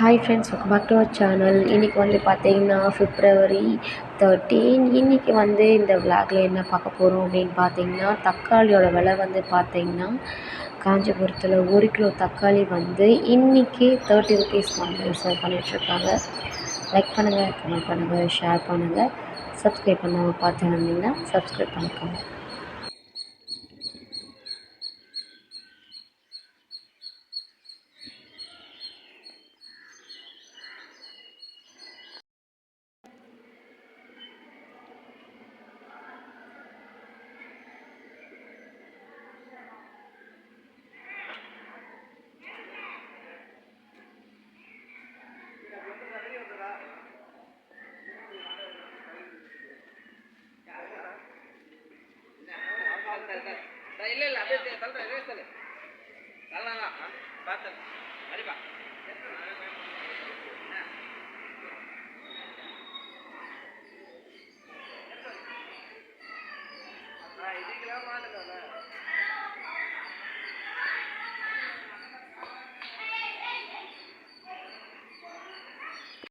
Hi friends welcome back to our channel இன்றைக்கி வந்து பார்த்தீங்கன்னா ஃபிப்ரவரி தேர்ட்டீன் இன்றைக்கி வந்து இந்த விளாகில் என்ன பார்க்க போகிறோம் அப்படின்னு பார்த்தீங்கன்னா தக்காளியோட விலை வந்து பார்த்தீங்கன்னா காஞ்சிபுரத்தில் ஒரு கிலோ தக்காளி வந்து இன்றைக்கி தேர்ட்டி ருபீஸ் வந்து சேல் பண்ணிகிட்ருக்காங்க லைக் பண்ணுங்கள் கமெண்ட் பண்ணுங்கள் ஷேர் பண்ணுங்கள் சப்ஸ்கிரைப் பண்ணாமல் பார்த்து வந்தீங்கன்னா சப்ஸ்கிரைப் பண்ணிக்கோங்க. இல்ல இல்ல அப்படியே தள்ளுற ரேஸ் தள்ளு. நல்லா பார்த்து அடிப்பா. இதுக்கெல்லாம் மாட்டுங்க